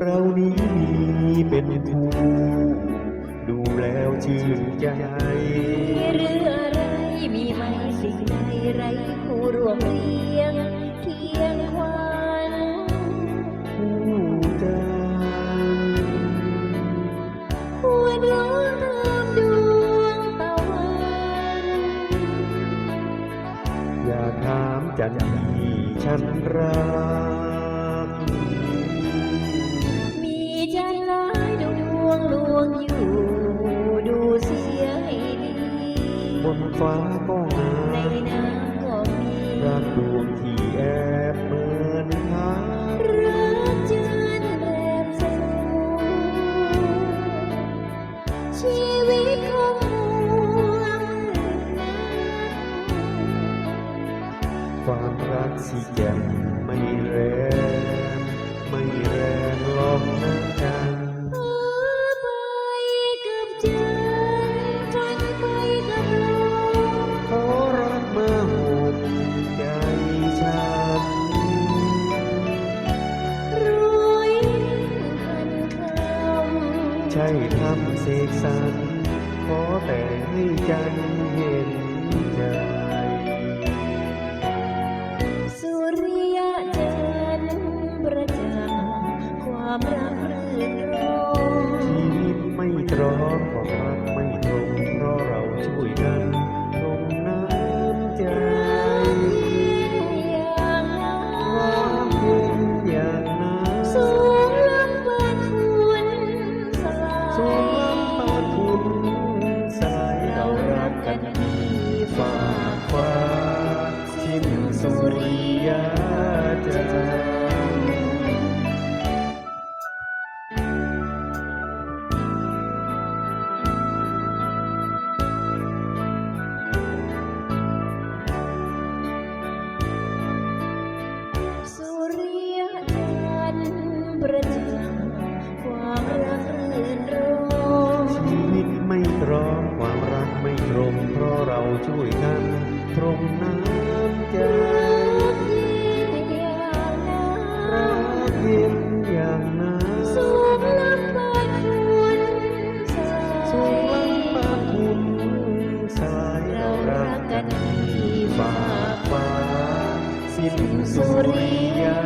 เรานี้มีเป็นคู่ดูแล้วชื่นใจมีเรื่องอะไรมีไหมสิ่งใดไรคู่รวมเรียงเคียงควันคู่ใจหัวดวงตามดวงตะวันอย่าถามจันทีฉันรัก ฟ้าก็งาในน้ำก็มีรักดวงที่แอบเหมือนหารักจันทร์แรมสูงชีวิตของห่วงนั้นความรักสิแจ่มไม่แรง ใช่ทำเสกสรรขอแต่ให้จันเห็นใจ สุริยะจันประจักษ์ความรัก รักกันที่ฝากฟ้าสิ้นสุริยา